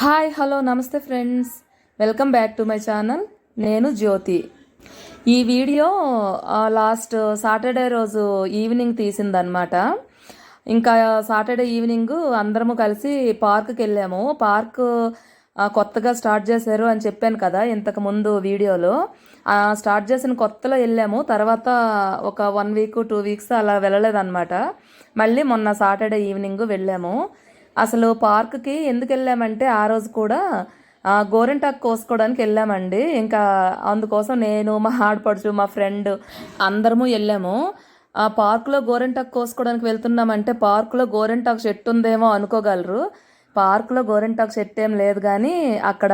Hi hello నమస్తే friends. Welcome back to my channel. నేను జ్యోతి. ఈ వీడియో లాస్ట్ సాటర్డే రోజు ఈవినింగ్ తీసిందనమాట ఇంకా సాటర్డే ఈవినింగ్ అందరము కలిసి పార్క్కి వెళ్ళాము. పార్క్ కొత్తగా స్టార్ట్ చేశారు అని చెప్పాను కదా ఇంతకు ముందు వీడియోలో. స్టార్ట్ చేసిన కొత్తలో వెళ్ళాము. తర్వాత ఒక వన్ వీక్ టూ వీక్స్ అలా వెళ్ళలేదన్నమాట. మళ్ళీ మొన్న సాటర్డే ఈవినింగ్ వెళ్ళాము. అసలు పార్క్కి ఎందుకు వెళ్ళామంటే ఆ రోజు కూడా ఆ, గోరింటాకు కోసుకోవడానికి వెళ్ళామండి. ఇంకా అందుకోసం నేను మా ఆడపడుచు మా ఫ్రెండ్ అందరము వెళ్ళాము. ఆ పార్కులో గోరింటాకు కోసుకోవడానికి వెళ్తున్నామంటే పార్కులో గోరింటాకు చెట్టు ఉందేమో అనుకోగలరు. పార్కులో గోరింటాకు చెట్టు ఏం లేదు కానీ అక్కడ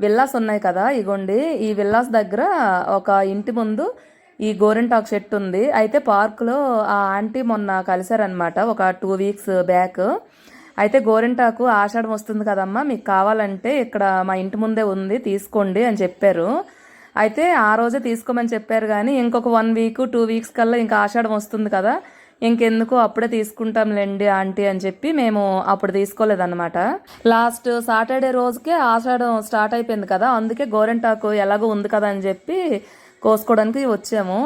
విల్లాస్ ఉన్నాయి కదా ఇగోండి. ఈ విల్లాస్ దగ్గర ఒక ఇంటి ముందు ఈ గోరింటాకు చెట్టు ఉంది. అయితే పార్కులో ఆ ఆంటీ మొన్న కలిశారనమాట ఒక టూ వీక్స్ బ్యాక్. అయితే గోరింటాకు ఆషాఢం వస్తుంది కదమ్మా మీకు కావాలంటే ఇక్కడ మా ఇంటి ముందే ఉంది తీసుకోండి అని చెప్పారు. అయితే ఆ రోజే తీసుకోమని చెప్పారు కానీ ఇంకొక వన్ వీక్ టూ వీక్స్ కల్లా ఇంకా ఆషాఢం వస్తుంది కదా ఇంకెందుకు అప్పుడే తీసుకుంటాంలేండి ఆంటీ అని చెప్పి మేము అప్పుడు తీసుకోలేదన్నమాట. లాస్ట్ సాటర్డే రోజుకే ఆషాఢం స్టార్ట్ అయిపోయింది కదా అందుకే గోరెంటాకు ఎలాగో ఉంది కదా అని చెప్పి కోసుకోవడానికి వచ్చాము.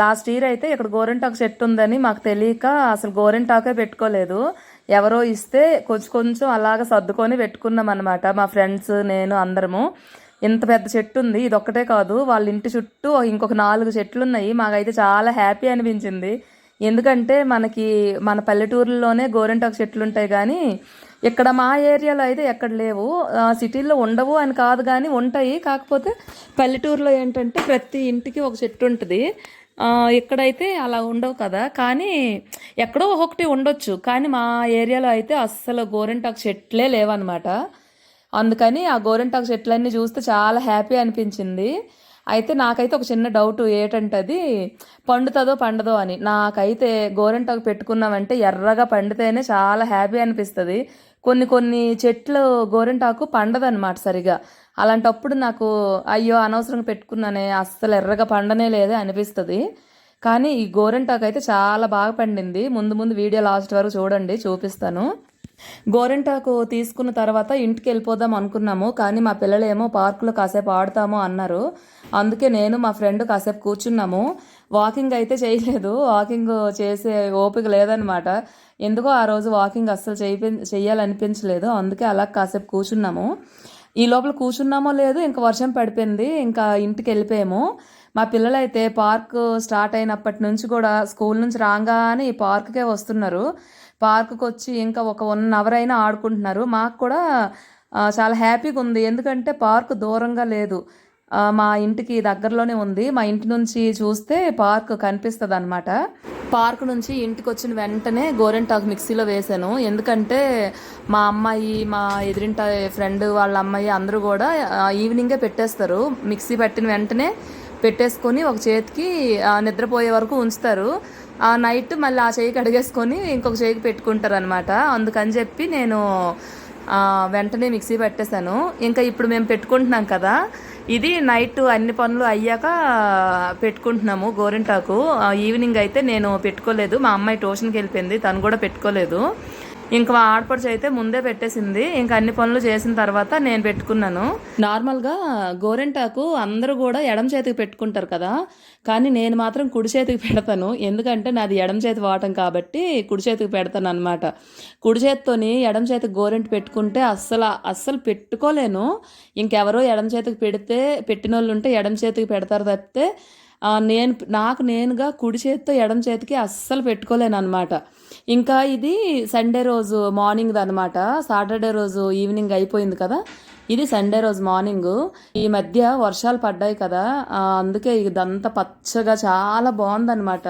లాస్ట్ ఇయర్ అయితే ఇక్కడ గోరింటాకు చెట్టు ఉందని మాకు తెలియక అసలు గోరెంటాకే పెట్టుకోలేదు. ఎవరో ఇస్తే కొంచెం కొంచెం అలాగ సర్దుకొని పెట్టుకున్నాం అనమాట మా ఫ్రెండ్స్ నేను అందరము. ఇంత పెద్ద చెట్టు ఉంది ఇది ఒక్కటే కాదు. వాళ్ళ ఇంటి చుట్టూ ఇంకొక నాలుగు చెట్లు ఉన్నాయి మాకైతే చాలా హ్యాపీ అనిపించింది. ఎందుకంటే మనకి మన పల్లెటూరులోనే గోరింటాకు చెట్లు ఉంటాయి కానీ ఇక్కడ మా ఏరియాలో అయితే ఎక్కడ లేవు. ఆ, సిటీల్లో ఉండవు అని కాదు కానీ ఉంటాయి. కాకపోతే పల్లెటూరులో ఏంటంటే ప్రతి ఇంటికి ఒక చెట్టు ఉంటుంది. ఎక్కడైతే అలా ఉండవు కదా కానీ ఎక్కడో ఒకటి ఉండొచ్చు. కానీ మా ఏరియాలో అయితే అస్సలు గోరింటాకు చెట్లే లేవన్నమాట. అందుకని ఆ గోరింటాకు చెట్లన్నీ చూస్తే చాలా హ్యాపీ అనిపించింది. అయితే నాకైతే ఒక చిన్న డౌట్ ఏంటంటే అది పండుతుందో పండదో అని. నాకైతే గోరింటాకు పెట్టుకున్నామంటే ఎర్రగా పండితేనే చాలా హ్యాపీ అనిపిస్తుంది. కొన్ని కొన్ని చెట్లు గోరింటాకు పండదన్నమాట సరిగా. అలాంటప్పుడు నాకు అయ్యో అనవసరంగా పెట్టుకున్నానే అస్సలు ఎర్రగా పండనే లేదే అనిపిస్తుంది. కానీ ఈ గోరింటాకు అయితే చాలా బాగా పండింది. ముందు ముందు వీడియో లాస్ట్ వరకు చూడండి చూపిస్తాను. గోరింటాకు తీసుకున్న తర్వాత ఇంటికి వెళ్ళిపోదాం అనుకున్నాము. కానీ మా పిల్లలేమో పార్కులో కాసేపు ఆడతాము అన్నారు. అందుకే నేను మా ఫ్రెండ్ కాసేపు కూర్చున్నాము. వాకింగ్ అయితే చేయలేదు. వాకింగ్ చేసే ఓపిక లేదనమాట ఎందుకో ఆ రోజు వాకింగ్ అస్సలు చేయాలనిపించలేదు అందుకే అలా కాసేపు కూర్చున్నాము. ఈ లోపల కూర్చున్నామో లేదు ఇంకా వర్షం పడిపోయింది ఇంకా ఇంటికి వెళ్ళిపోయాము. మా పిల్లలైతే పార్క్ స్టార్ట్ అయినప్పటి నుంచి కూడా స్కూల్ నుంచి రాగానే ఈ పార్క్కే వస్తున్నారు. పార్క్కి వచ్చి ఇంకా ఒక వన్ అవర్ అయినా ఆడుకుంటున్నారు. మాకు కూడా చాలా హ్యాపీగా ఉంది. ఎందుకంటే పార్క్ దూరంగా లేదు. మా ఇంటికి దగ్గరలోనే ఉంది. మా ఇంటి నుంచి చూస్తే పార్క్ కనిపిస్తుంది అనమాట పార్క్ నుంచి ఇంటికి వచ్చిన వెంటనే గోరెంటాకు మిక్సీలో వేసాను. ఎందుకంటే మా అమ్మాయి మా ఎదురింట ఫ్రెండ్ వాళ్ళ అమ్మాయి అందరూ కూడా ఈవినింగే పెట్టేస్తారు. మిక్సీ పట్టిన వెంటనే పెట్టేసుకొని ఒక చేతికి నిద్రపోయే వరకు ఉంచుతారు. ఆ నైట్ మళ్ళీ ఆ చేయికి అడిగేసుకొని ఇంకొక చేయికి పెట్టుకుంటారు అనమాట అందుకని చెప్పి నేను వెంటనే మిక్సీ పెట్టేశాను. ఇంకా ఇప్పుడు మేము పెట్టుకుంటున్నాం కదా ఇది నైట్ అన్ని పనులు అయ్యాక పెట్టుకుంటున్నాము గోరింటాకు. ఈవినింగ్ అయితే నేను పెట్టుకోలేదు. మా అమ్మాయి ట్యూషన్కి వెళ్ళిపోయింది. తను కూడా పెట్టుకోలేదు. ఇంకా మా ఆడపడుచు అయితే ముందే పెట్టేసింది. ఇంకా అన్ని పనులు చేసిన తర్వాత నేను పెట్టుకున్నాను. నార్మల్గా గోరింటాకు అందరూ కూడా ఎడం చేతికి పెట్టుకుంటారు కదా. కానీ నేను మాత్రం కుడి చేతికి పెడతాను. ఎందుకంటే నాది ఎడం చేతి వాటం కాబట్టి కుడి చేతికి పెడతాను అనమాట కుడి చేతితోని ఎడం చేతికి గోరెంట పెట్టుకుంటే అస్సలు అస్సలు పెట్టుకోలేను. ఇంకెవరో ఎడం చేతికి పెడితే పెట్టిన వాళ్ళు ఉంటే ఎడం చేతికి పెడతారు తప్పితే నేను నాకు నేనుగా కుడి చేతితో ఎడం చేతికి అస్సలు పెట్టుకోలేను అనమాట ఇంకా ఇది సండే రోజు మార్నింగ్ అనమాట సాటర్డే రోజు ఈవినింగ్ అయిపోయింది కదా. ఇది సండే రోజు మార్నింగ్ ఈ మధ్య వర్షాలు పడ్డాయి కదా. అందుకే ఇదంతా పచ్చగా చాలా బాగుందనమాట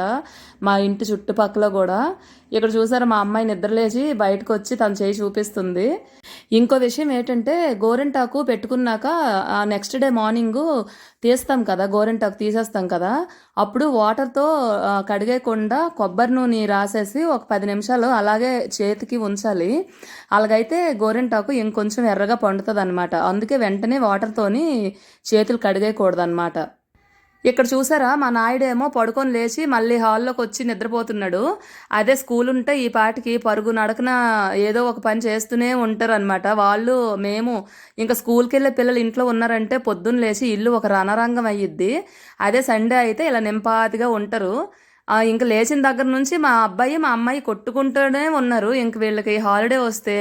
మా ఇంటి చుట్టుపక్కల కూడా. ఇక్కడ చూసారా మా అమ్మాయి నిద్రలేచి బయటకు వచ్చి తను చేయి చూపిస్తుంది. ఇంకో విషయం ఏంటంటే గోరింటాకు పెట్టుకున్నాక నెక్స్ట్ డే మార్నింగ్ తీస్తాం కదా గోరింటాకు తీసేస్తాం కదా అప్పుడు వాటర్తో కడిగేయకుండా కొబ్బరి నూనె రాసేసి ఒక పది నిమిషాలు అలాగే చేతికి ఉంచాలి. అలాగైతే గోరింటాకు ఇంకొంచెం ఎర్రగా పండుతుంది అనమాట అందుకే వెంటనే వాటర్తోని చేతులు కడిగేయకూడదు అనమాట ఇక్కడ చూసారా? మా నాయుడేమో పడుకొని లేచి మళ్ళీ హాల్లోకి వచ్చి నిద్రపోతున్నాడు. అదే స్కూల్ ఉంటే ఈ పాటికి పరుగు నడకన ఏదో ఒక పని చేస్తూనే ఉంటారు అనమాట వాళ్ళు మేము ఇంకా స్కూల్కి వెళ్ళే పిల్లలు ఇంట్లో ఉన్నారంటే పొద్దున్న లేచి ఇల్లు ఒక రణరంగం అయ్యిద్ది అదే సండే అయితే ఇలా నింపాతిగా ఉంటారు. ఇంకా ఇంక లేచిన దగ్గర నుంచి మా అబ్బాయి మా అమ్మాయి కొట్టుకుంటూనే ఉన్నారు. ఇంక వీళ్ళకి హాలిడే వస్తే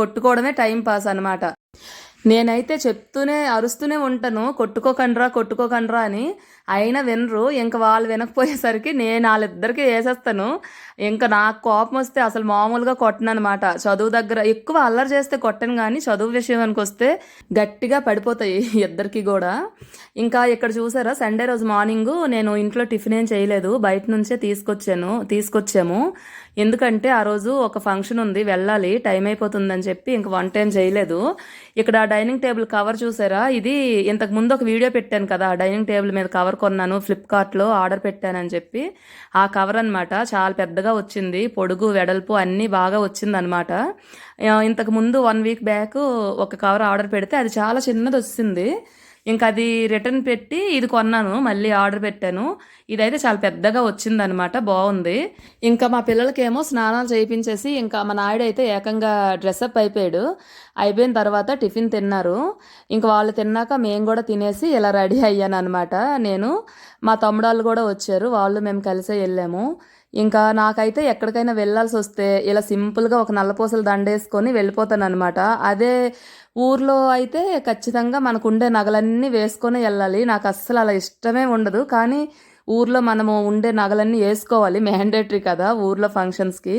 కొట్టుకోవడమే టైం పాస్ అనమాట నేనైతే చెప్తూనే అరుస్తూనే ఉంటాను. కొట్టుకోకండ్రా కొట్టుకోకండ్రా అని. అయినా వినరు. ఇంక వాళ్ళు వినకపోయేసరికి నేను వాళ్ళిద్దరికి వేసేస్తాను. ఇంకా నాకు కోపం వస్తే అసలు మామూలుగా కొట్టను అనమాట చదువు దగ్గర ఎక్కువ అల్లరి చేస్తే కొట్టను కానీ చదువు విషయానికి వస్తే గట్టిగా పడిపోతాయి ఇద్దరికి కూడా. ఇంకా ఇక్కడ చూసారా సండే రోజు మార్నింగ్ నేను ఇంట్లో టిఫిన్ ఏం చేయలేదు. బయట నుంచే తీసుకొచ్చాను తీసుకొచ్చాము. ఎందుకంటే ఆ రోజు ఒక ఫంక్షన్ ఉంది వెళ్ళాలి టైం అయిపోతుందని చెప్పి ఇంక వంట ఏం చేయలేదు. ఇక్కడ డైనింగ్ టేబుల్ కవర్ చూసారా ఇది ఇంతకు ముందు ఒక వీడియో పెట్టాను కదా డైనింగ్ టేబుల్ మీద కవర్ కొన్నాను ఫ్లిప్కార్ట్లో ఆర్డర్ పెట్టానని చెప్పి. ఆ కవర్ అనమాట చాలా పెద్దగా వచ్చింది. పొడుగు వెడల్పు అన్నీ బాగా వచ్చిందనమాట ఇంతకు ముందు వన్ వీక్ బ్యాక్ ఒక కవర్ ఆర్డర్ పెడితే అది చాలా చిన్నది వచ్చింది ఇంకా అది రిటర్న్ పెట్టి ఇది కొన్నాను మళ్ళీ ఆర్డర్ పెట్టాను. ఇదైతే చాలా పెద్దగా వచ్చిందనమాట బాగుంది. ఇంకా మా పిల్లలకేమో స్నానాలు చేయించేసి ఇంకా మా నాయుడు అయితే ఏకంగా డ్రెస్అప్ అయిపోయాడు. అయిపోయిన తర్వాత టిఫిన్ తిన్నారు. ఇంకా వాళ్ళు తిన్నాక మేము కూడా తినేసి ఇలా రెడీ అయ్యాను అనమాట నేను మా తమ్ముడాళ్ళు కూడా వచ్చారు వాళ్ళు మేము కలిసే వెళ్ళాము. ఇంకా నాకైతే ఎక్కడికైనా వెళ్ళాల్సి వస్తే ఇలా సింపుల్గా ఒక నల్లపూసలు దండేసుకొని వెళ్ళిపోతాను అనమాట అదే ఊర్లో అయితే ఖచ్చితంగా మనకు ఉండే నగలన్నీ వేసుకొని వెళ్ళాలి. నాకు అస్సలు అలా ఇష్టమే ఉండదు. కానీ ఊర్లో మనము ఉండే నగలన్నీ వేసుకోవాలి. మ్యాండేటరీ కదా ఊర్లో ఫంక్షన్స్కి.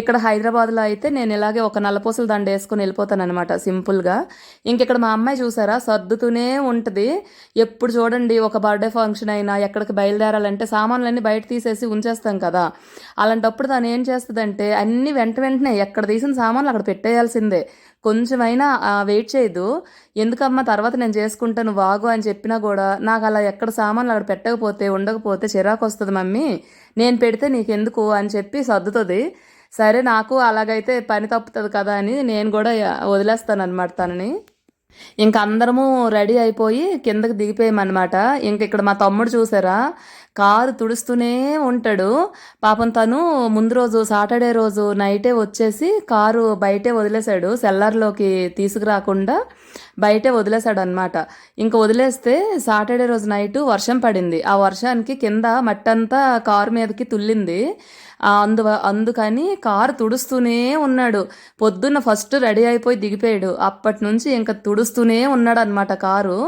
ఇక్కడ హైదరాబాద్లో అయితే నేను ఇలాగే ఒక నల్లపూసల దండ వేసుకొని వెళ్ళిపోతానమాట సింపుల్గా. ఇంకెక్కడ మా అమ్మాయి చూసారా? సర్దుతూనే ఉంటుంది. ఎప్పుడు చూడండి ఒక బర్త్డే ఫంక్షన్ అయినా ఎక్కడికి బయలుదేరాలంటే సామాన్లన్నీ బయట తీసేసి ఉంచేస్తాం కదా. అలాంటప్పుడు తను ఏం చేస్తుందంటే అన్ని వెంట వెంటనే ఎక్కడ తీసిన సామాన్లు అక్కడ పెట్టేయాల్సిందే. కొంచెమైనా వెయిట్ చేయదు ఎందుకమ్మా తర్వాత నేను చేసుకుంటాను వాగు అని చెప్పినా కూడా నాకు అలా ఎక్కడ సామాన్లు అక్కడ పెట్టకపోతే ఉండకపోతే చిరాకు వస్తుంది మమ్మీ. నేను పెడితే నీకెందుకు అని చెప్పి సర్దుతుంది. సరే నాకు అలాగైతే పని తప్పుతుంది కదా అని నేను కూడా వదిలేస్తాను అనమాట తనని. ఇంక అందరము రెడీ అయిపోయి కిందకి దిగిపోయామన్నమాట. ఇంక ఇక్కడ మా తమ్ముడు చూసారా? కారు తుడుస్తూనే ఉంటాడు. పాపం తను ముందు రోజు సాటర్డే రోజు నైటే వచ్చేసి కారు బయటే వదిలేశాడు. సెల్లార్లోకి తీసుకురాకుండా బయటే వదిలేశాడు అనమాట ఇంకా వదిలేస్తే సాటర్డే రోజు నైట్ వర్షం పడింది. ఆ వర్షానికి కింద మట్టంతా కారు మీదకి తుల్లింది. అందు అందుకని కారు తుడుస్తూనే ఉన్నాడు. పొద్దున్న ఫస్ట్ రెడీ అయిపోయి దిగిపోయాడు. అప్పటి నుంచి ఇంకా తుడుస్తూనే ఉన్నాడు అనమాట కారు.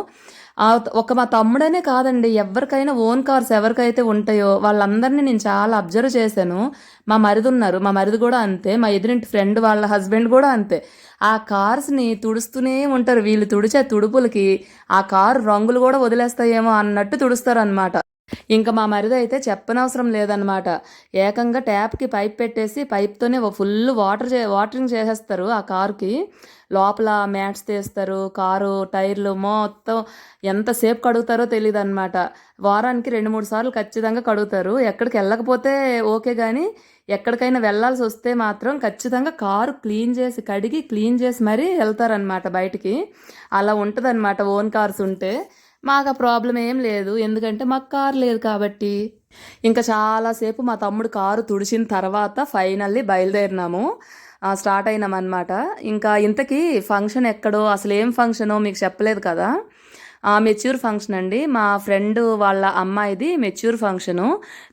ఒక మా తమ్ముడనే కాదండి. ఎవరికైనా ఓన్ కార్స్ ఎవరికైతే ఉంటాయో వాళ్ళందరినీ నేను చాలా అబ్జర్వ్ చేశాను. మా మరిది ఉన్నారు మా మరిది కూడా అంతే. మా ఎదురింటి ఫ్రెండ్ వాళ్ళ హస్బెండ్ కూడా అంతే. ఆ కార్స్ని తుడుస్తూనే ఉంటారు. వీళ్ళు తుడిచే తుడుపులకి ఆ కారు రంగులు కూడా వదిలేస్తాయేమో అన్నట్టు తుడుస్తారు అనమాట ఇంకా మా మరిది అయితే చెప్పనవసరం లేదనమాట ఏకంగా ట్యాప్కి పైప్ పెట్టేసి పైప్తోనే ఫుల్ వాటర్ చే వాటరింగ్ చేసేస్తారు ఆ కారుకి లోపల మ్యాట్స్ తీస్తారు కారు టైర్లు మొత్తం ఎంతసేపు కడుగుతారో తెలియదు అనమాట వారానికి రెండు మూడు సార్లు ఖచ్చితంగా కడుగుతారు. ఎక్కడికి వెళ్ళకపోతే ఓకే కానీ ఎక్కడికైనా వెళ్ళాల్సి వస్తే మాత్రం ఖచ్చితంగా కారు క్లీన్ చేసి కడిగి క్లీన్ చేసి మరీ వెళ్తారనమాట బయటికి. అలా ఉంటుందన్నమాట ఓన్ కార్స్ ఉంటే. మాకు ఆ ప్రాబ్లం ఏం లేదు. ఎందుకంటే మాకు కారు లేదు కాబట్టి. ఇంకా చాలాసేపు మా తమ్ముడు కారు తుడిచిన తర్వాత ఫైనల్లీ బయలుదేరినాము. స్టార్ట్ అయినామన్నమాట. ఇంకా ఇంతకీ ఫంక్షన్ ఎక్కడో అసలు ఏం ఫంక్షనో మీకు చెప్పలేదు కదా. మెచ్యూర్ ఫంక్షన్ అండి. మా ఫ్రెండ్ వాళ్ళ అమ్మాయిది మెచ్యూర్ ఫంక్షను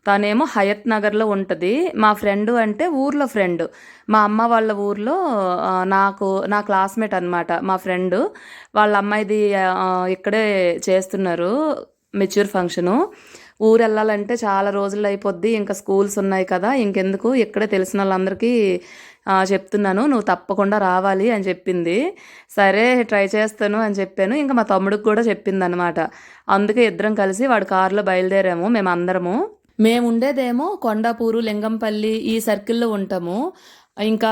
తనేమో హయత్ నగర్లో ఉంటుంది. మా ఫ్రెండ్ అంటే ఊర్లో ఫ్రెండ్ మా అమ్మ వాళ్ళ ఊర్లో నాకు నా క్లాస్మేట్ అనమాట మా ఫ్రెండ్ వాళ్ళ అమ్మాయిది ఇక్కడే చేస్తున్నారు మెచ్యూర్ ఫంక్షను ఊరు వెళ్ళాలంటే చాలా రోజులు అయిపోద్ది ఇంకా స్కూల్స్ ఉన్నాయి కదా ఇంకెందుకు? ఇక్కడే తెలిసిన వాళ్ళందరికీ చెప్తున్నాను. నువ్వు తప్పకుండా రావాలి అని చెప్పింది. సరే ట్రై చేస్తాను అని చెప్పాను. ఇంకా మా తమ్ముడికి కూడా చెప్పింది అనమాట అందుకే ఇద్దరం కలిసి వాడి కారులో బయలుదేరాము మేము అందరము మేము ఉండేదేమో కొండాపూరు లింగంపల్లి ఈ సర్కిల్లో ఉంటాము. ఇంకా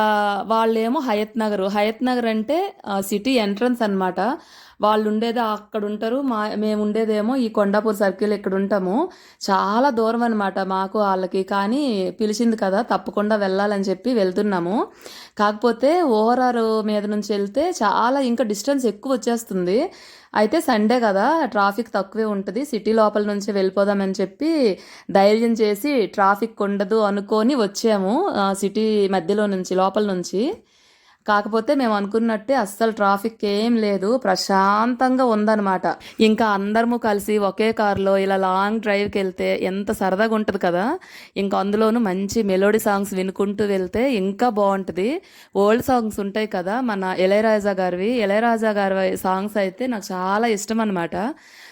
వాళ్ళేమో హయత్ నగర్. హయత్ నగర్ అంటే సిటీ ఎంట్రన్స్ అనమాట వాళ్ళు ఉండేది అక్కడ ఉంటారు మా మేము ఉండేదేమో ఈ కొండాపూర్ సర్కిల్ ఇక్కడ ఉంటాము చాలా దూరం అనమాట మాకు వాళ్ళకి. కానీ పిలిచింది కదా తప్పకుండా వెళ్ళాలని చెప్పి వెళ్తున్నాము. కాకపోతే ఓవరారు మీద నుంచి వెళ్తే చాలా ఇంకా డిస్టెన్స్ ఎక్కువ వచ్చేస్తుంది. అయితే సండే కదా ట్రాఫిక్ తక్కువే ఉంటుంది. సిటీ లోపల నుంచి వెళ్ళిపోదామని చెప్పి ధైర్యం చేసి ట్రాఫిక్ ఉండదు అనుకొని వచ్చాము సిటీ మధ్యలో నుంచి లోపల నుంచి. కాకపోతే మేము అనుకున్నట్టే అస్సలు ట్రాఫిక్ ఏం లేదు. ప్రశాంతంగా ఉందన్నమాట. ఇంకా అందరము కలిసి ఒకే కారులో ఇలా లాంగ్ డ్రైవ్కి వెళ్తే ఎంత సరదాగా ఉంటుంది కదా. ఇంకా అందులోనూ మంచి మెలోడీ సాంగ్స్ వినుకుంటూ వెళ్తే ఇంకా బాగుంటుంది. ఓల్డ్ సాంగ్స్ ఉంటాయి కదా మన ఇళయరాజా గారివి. ఇళయరాజా గారి సాంగ్స్ అయితే నాకు చాలా ఇష్టం అనమాట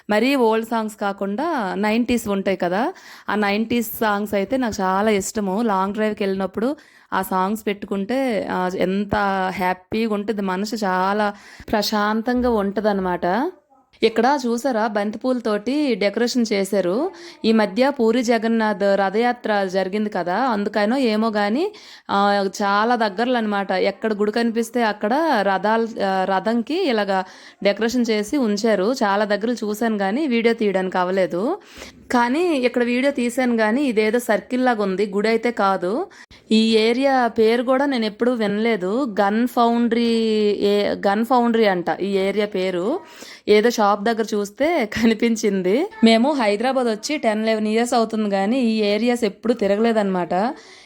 మరీ ఓల్డ్ సాంగ్స్ కాకుండా నైంటీస్ ఉంటాయి కదా. ఆ నైంటీస్ సాంగ్స్ అయితే నాకు చాలా ఇష్టము. లాంగ్ డ్రైవ్కి వెళ్ళినప్పుడు ఆ సాంగ్స్ పెట్టుకుంటే ఎంత హ్యాపీగా ఉంటుంది. మనసు చాలా ప్రశాంతంగా ఉంటుంది ఇక్కడ చూసారా బంతిపూలతోటి డెకరేషన్ చేశారు. ఈ మధ్య పూరి జగన్నాథ్ రథయాత్ర జరిగింది కదా. అందుకనో ఏమో కానీ చాలా దగ్గరలో అనమాట ఎక్కడ గుడి కనిపిస్తే అక్కడ రథాలు రథంకి ఇలాగా డెకరేషన్ చేసి ఉంచారు. చాలా దగ్గర చూశాను కానీ వీడియో తీయడానికి అవ్వలేదు. కానీ ఇక్కడ వీడియో తీశాను కానీ ఇదేదో సర్కిల్ లాగా ఉంది గుడి అయితే కాదు. ఈ ఏరియా పేరు కూడా నేను ఎప్పుడూ వినలేదు. గన్ ఫౌండ్రీ ఏ గన్ ఫౌండ్రీ అంట ఈ ఏరియా పేరు. ఏదో షాప్ దగ్గర చూస్తే కనిపించింది. మేము హైదరాబాద్ వచ్చి టెన్ లెవెన్ ఇయర్స్ అవుతుంది కానీ ఈ ఏరియాస్ ఎప్పుడు తిరగలేదన్నమాట.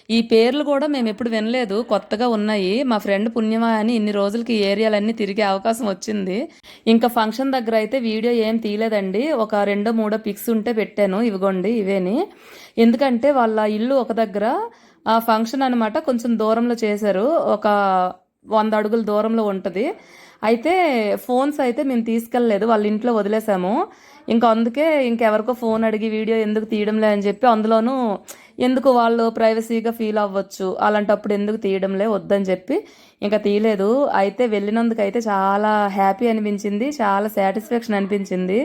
ఈ పేర్లు కూడా మేము ఎప్పుడు వినలేదు. కొత్తగా ఉన్నాయి. మా ఫ్రెండ్ పుణ్యమా అని ఇన్ని రోజులకి ఈ ఏరియాలన్నీ తిరిగే అవకాశం వచ్చింది. ఇంకా ఫంక్షన్ దగ్గర అయితే వీడియో ఏం తీయలేదండి. ఒక రెండో మూడో పిక్స్ ఉంటే పెట్టాను. ఇవిగోండి ఇవేని. ఎందుకంటే వాళ్ళ ఇల్లు ఒక దగ్గర ఆ ఫంక్షన్ అనమాట కొంచెం దూరంలో చేశారు. ఒక వంద అడుగుల దూరంలో ఉంటుంది. అయితే ఫోన్స్ అయితే మేము తీసుకెళ్ళలేదు. వాళ్ళ ఇంట్లో వదిలేసాము. ఇంకా అందుకే ఇంకెవరికో ఫోన్ అడిగి వీడియో ఎందుకు తీయడంలే అని చెప్పి అందులోనూ ఎందుకు వాళ్ళు ప్రైవసీగా ఫీల్ అవ్వచ్చు? అలాంటప్పుడు ఎందుకు తీయడంలే వద్దని చెప్పి ఇంకా తీయలేదు. అయితే వెళ్ళినందుకు అయితే చాలా హ్యాపీ అనిపించింది. చాలా సాటిస్ఫాక్షన్ అనిపించింది.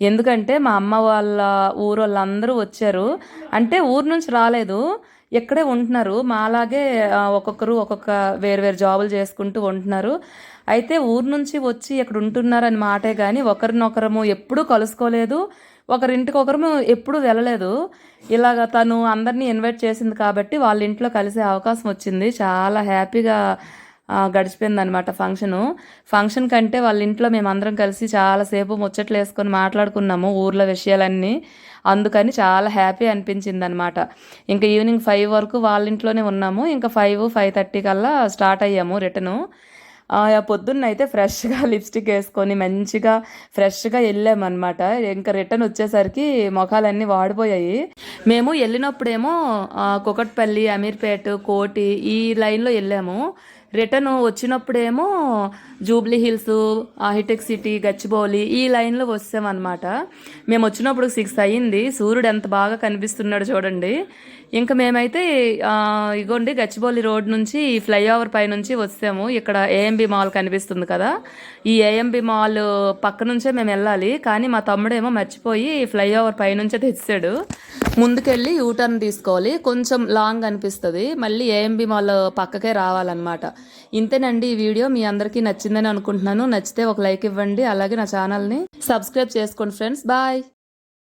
ఎందుకంటే మా అమ్మ వాళ్ళ ఊరు వాళ్ళందరూ వచ్చారు. అంటే ఊరు నుంచి రాలేదు. ఇక్కడే ఉంటున్నారు. మాలాగే ఒక్కొక్కరు ఒక్కొక్క వేరు వేరు జాబులు చేసుకుంటూ ఉంటున్నారు. అయితే ఊరు నుంచి వచ్చి ఇక్కడ ఉంటున్నారని మాటే కానీ ఒకరినొకరము ఎప్పుడూ కలుసుకోలేదు. ఒకరింటికి ఒకరము ఎప్పుడూ వెళ్ళలేదు. ఇలాగ తను అందరినీ ఇన్వైట్ చేసింది కాబట్టి వాళ్ళ ఇంట్లో కలిసే అవకాశం వచ్చింది. చాలా హ్యాపీగా గడిచిపోయింది అనమాట ఫంక్షను. ఫంక్షన్ కంటే వాళ్ళ ఇంట్లో మేమందరం కలిసి చాలాసేపు ముచ్చట్లు వేసుకొని మాట్లాడుకున్నాము ఊర్లో విషయాలన్నీ. అందుకని చాలా హ్యాపీ అనిపించింది అనమాట ఇంకా ఈవినింగ్ ఫైవ్ వరకు వాళ్ళ ఇంట్లోనే ఉన్నాము. ఇంకా ఫైవ్ ఫైవ్ థర్టీ కల్లా స్టార్ట్ అయ్యాము రిటర్ను పొద్దున్న అయితే ఫ్రెష్గా లిప్స్టిక్ వేసుకొని మంచిగా ఫ్రెష్గా వెళ్ళామన్నమాట ఇంకా రిటర్న్ వచ్చేసరికి ముఖాలన్నీ వాడిపోయాయి. మేము వెళ్ళినప్పుడేమో కుకట్పల్లి అమీర్పేట కోటి ఈ లైన్లో వెళ్ళాము. రిటర్న్ వచ్చినప్పుడేమో జూబ్లీ హిల్స్ హైటెక్ సిటీ గచ్చిబౌలి ఈ లైన్లో వస్తామన్నమాట మేము వచ్చినప్పుడు సిక్స్ అయ్యింది. సూర్యుడు ఎంత బాగా కనిపిస్తున్నాడు చూడండి. ఇంకా మేమైతే ఇగోండి గచ్చిబౌలి రోడ్ నుంచి ఈ ఫ్లైఓవర్ పై నుంచి వచ్చాము ఇక్కడ ఏఎంబి మాల్ కనిపిస్తుంది కదా. ఈ ఏఎంబి మాల్ పక్క నుంచే మేము వెళ్ళాలి. కానీ మా తమ్ముడేమో మర్చిపోయి ఫ్లైఓవర్ పై నుంచే తెచ్చాడు. ముందుకెళ్ళి యూటర్న్ తీసుకోవాలి. కొంచెం లాంగ్ అనిపిస్తుంది. మళ్ళీ ఏఎంబి మాల్ పక్కకే రావాలన్నమాట. ఇంతేనండి ఈ వీడియో. మీ అందరికీ నచ్చిందని అనుకుంటున్నాను. నచ్చితే ఒక లైక్ ఇవ్వండి. అలాగే నా ఛానల్ని సబ్స్క్రైబ్ చేసుకోండి ఫ్రెండ్స్. బాయ్.